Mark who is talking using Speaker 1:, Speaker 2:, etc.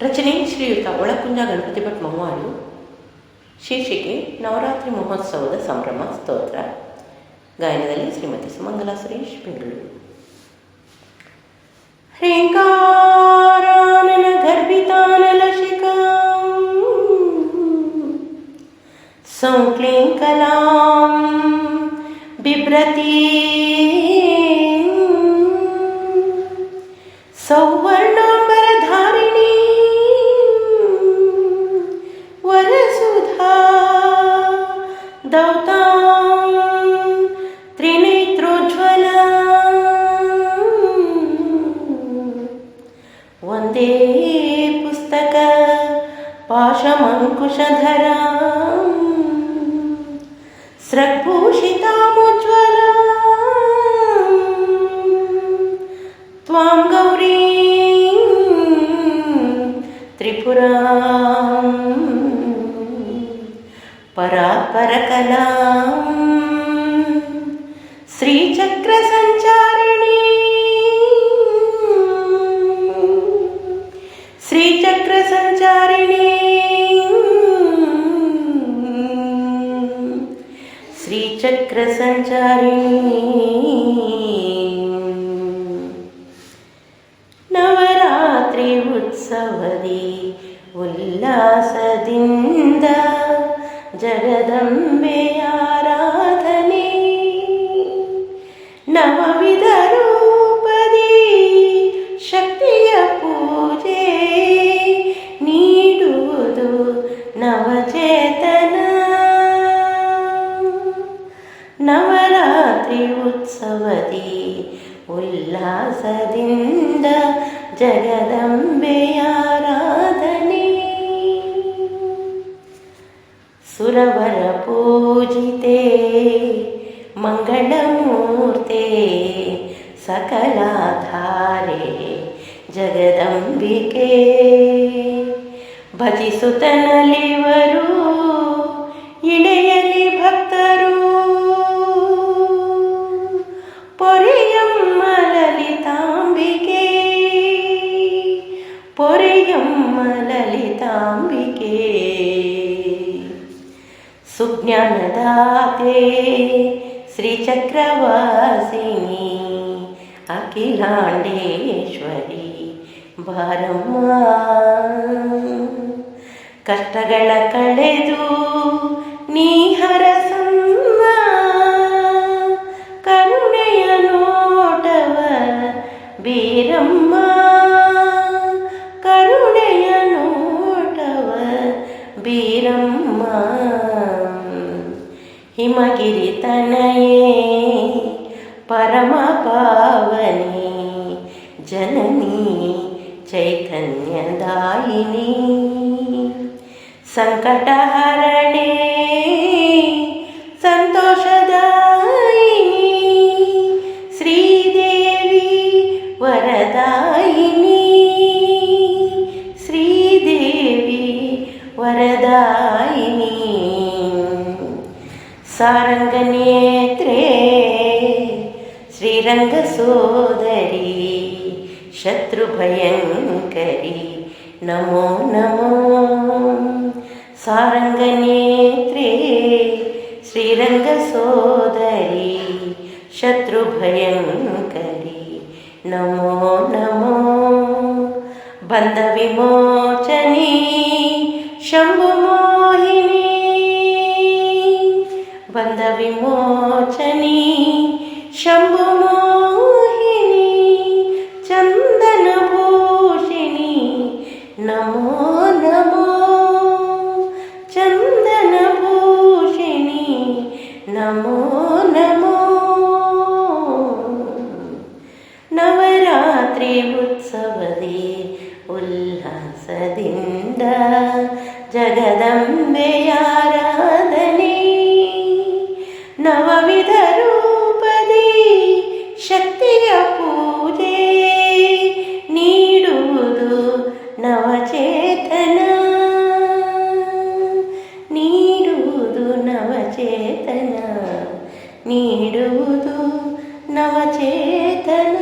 Speaker 1: ರಚನೆ ಶ್ರೀಯುತ ಒಳಕುಂಜ ಗಣಪತಿ ಭಟ್ ಮವ್ವಾಳು ಶೀರ್ಷಿಕೆ, ನವರಾತ್ರಿ ಮಹೋತ್ಸವದ ಸಂಭ್ರಮ, ಸ್ತೋತ್ರ. ಗಾಯನದಲ್ಲಿ ಶ್ರೀಮತಿ ಸುಮಂಗಲಾ ಸುರೇಶ್, ಬೆಂಗಳೂರು. ಹ್ರೇಂಕಾರಾನನ ಕಲಾಂ ಸಂಕ್ಲೇಂಕಲಾಂ ಬಿಭ್ರತೀ. ಸೌವರ್ಣಾಂಬರಧಾರಿಣೀ. పాశమంకుశధరా స్రగ్భూషితాముజ్వలా త్వాం గౌరీ త్రిపురా పరాపరకలా శ్రీచక్ర సంచారిణి శ్రీచక్ర चक्र संचारिणी नवरात्रि उत्सवदे उल्लासदिन्द जगदम्बे ನವರಾತ್ರಿ ಉತ್ಸವದಿ ಉಲ್ಲಾಸದಿಂದ ಜಗದಂಬೆಯಾರಾಧನೆ ಸುರವರ ಪೂಜಿತೆ ಮಂಗಳಮೂರ್ತೆ ಸಕಲಾಧಾರೆ ಜಗದಂಬಿಕೆ. ಭಜಿಸುತ್ತನಲಿವರು ಇಳೆಯಲಿ ಸುಜ್ಞಾನದಾತೆ ಶ್ರೀಚಕ್ರವಾಸಿನಿ ಅಖಿಲಾಂಡೇಶ್ವರಿ ಭಾರಮ್ಮ ಕಷ್ಟಗಳ ಕಳೆದು ಹಿಮಗಿರಿ ತನಯೇ ಪರಮ ಪಾವನಿ ಜನನಿ ಚೈತನ್ಯದಾಯಿನಿ ಸಂಕಟಹರಣೆ ಸಂತೋಷದಾಯಿನಿ ಶ್ರೀದೇವಿ ವರದಾಯಿನಿ ಶ್ರೀದೇವಿ ವರದಾಯಿನಿ सारङ्गनेत्रे श्रीरङ्गसोदरी शत्रुभयङ्करी नमो नमो। सारङ्गनेत्रे श्रीरङ्गसोदरी शत्रुभयङ्करी नमो नमो। बन्धविमोचनी शम्भुमो ಬಂಧ ವಿಮೋಚನಿ ಶಂಭು ಮೋಹಿನಿ ಚಂದನ ಭೂಷಿಣಿ ನಮೋ ನಮೋ ಚಂದನ ಭೂಷಿಣಿ ನಮೋ ನಮೋ ನವರಾತ್ರಿ ಉತ್ಸವದಿ ಉಲ್ಲಾಸದಿಂದ ಜಗದಂಬೆಯ నీడుతూ నవచేతన